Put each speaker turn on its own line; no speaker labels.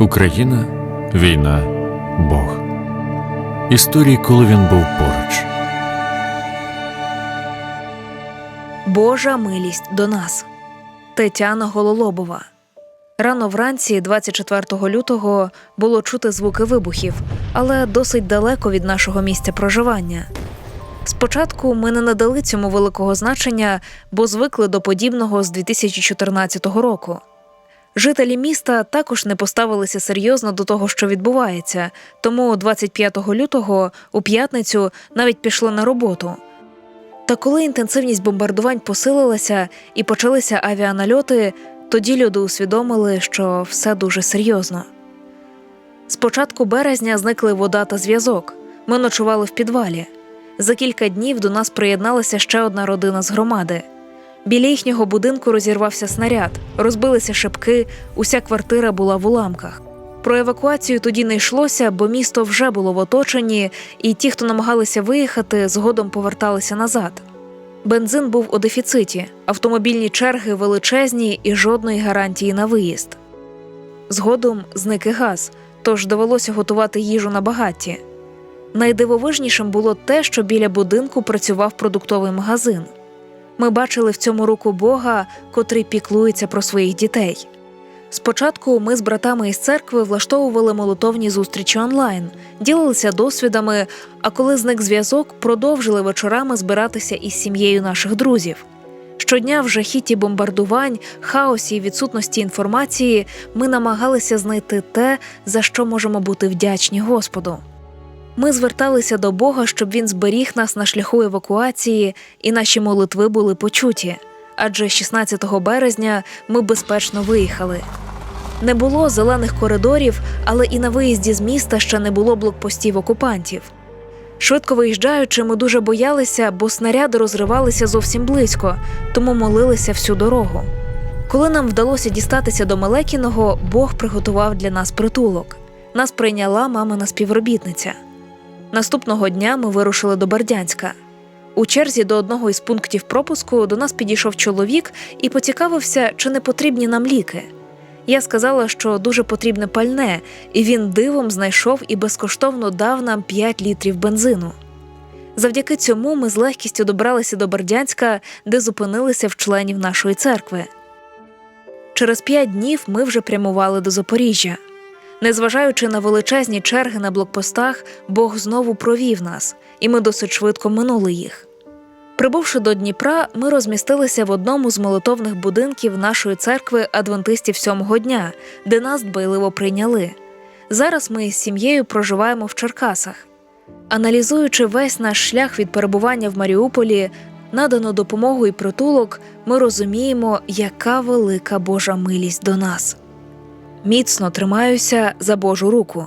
Україна, війна, Бог. Історії, коли він був поруч.
Божа милість до нас. Тетяна Гололобова. Рано вранці, 24 лютого, було чути звуки вибухів, але досить далеко від нашого місця проживання. Спочатку ми не надали цьому великого значення, бо звикли до подібного з 2014 року. Жителі міста також не поставилися серйозно до того, що відбувається, тому 25 лютого, у п'ятницю, навіть пішли на роботу. Та коли інтенсивність бомбардувань посилилася і почалися авіанальоти, тоді люди усвідомили, що все дуже серйозно. З початку березня зникли вода та зв'язок. Ми ночували в підвалі. За кілька днів до нас приєдналася ще одна родина з громади. Біля їхнього будинку розірвався снаряд, розбилися шибки, уся квартира була в уламках. Про евакуацію тоді не йшлося, бо місто вже було в оточенні, і ті, хто намагалися виїхати, згодом поверталися назад. Бензин був у дефіциті, автомобільні черги величезні і жодної гарантії на виїзд. Згодом зник і газ, тож довелося готувати їжу на багатті. Найдивовижнішим було те, що біля будинку працював продуктовий магазин. Ми бачили в цьому руку Бога, котрий піклується про своїх дітей. Спочатку ми з братами із церкви влаштовували молитовні зустрічі онлайн, ділилися досвідами, а коли зник зв'язок, продовжили вечорами збиратися із сім'єю наших друзів. Щодня в жахіті бомбардувань, хаосі і відсутності інформації ми намагалися знайти те, за що можемо бути вдячні Господу. Ми зверталися до Бога, щоб він зберіг нас на шляху евакуації, і наші молитви були почуті. Адже 16 березня ми безпечно виїхали. Не було зелених коридорів, але і на виїзді з міста ще не було блокпостів окупантів. Швидко виїжджаючи, ми дуже боялися, бо снаряди розривалися зовсім близько, тому молилися всю дорогу. Коли нам вдалося дістатися до Мелекіного, Бог приготував для нас притулок. Нас прийняла мамина співробітниця. Наступного дня ми вирушили до Бердянська. У черзі до одного із пунктів пропуску до нас підійшов чоловік і поцікавився, чи не потрібні нам ліки. Я сказала, що дуже потрібне пальне, і він дивом знайшов і безкоштовно дав нам 5 літрів бензину. Завдяки цьому ми з легкістю добралися до Бердянська, де зупинилися в членів нашої церкви. Через п'ять днів ми вже прямували до Запоріжжя. Незважаючи на величезні черги на блокпостах, Бог знову провів нас, і ми досить швидко минули їх. Прибувши до Дніпра, ми розмістилися в одному з молитовних будинків нашої церкви адвентистів сьомого дня, де нас дбайливо прийняли. Зараз ми з сім'єю проживаємо в Черкасах. Аналізуючи весь наш шлях від перебування в Маріуполі, надану допомогу і притулок, ми розуміємо, яка велика Божа милість до нас. Міцно тримаюся за Божу руку.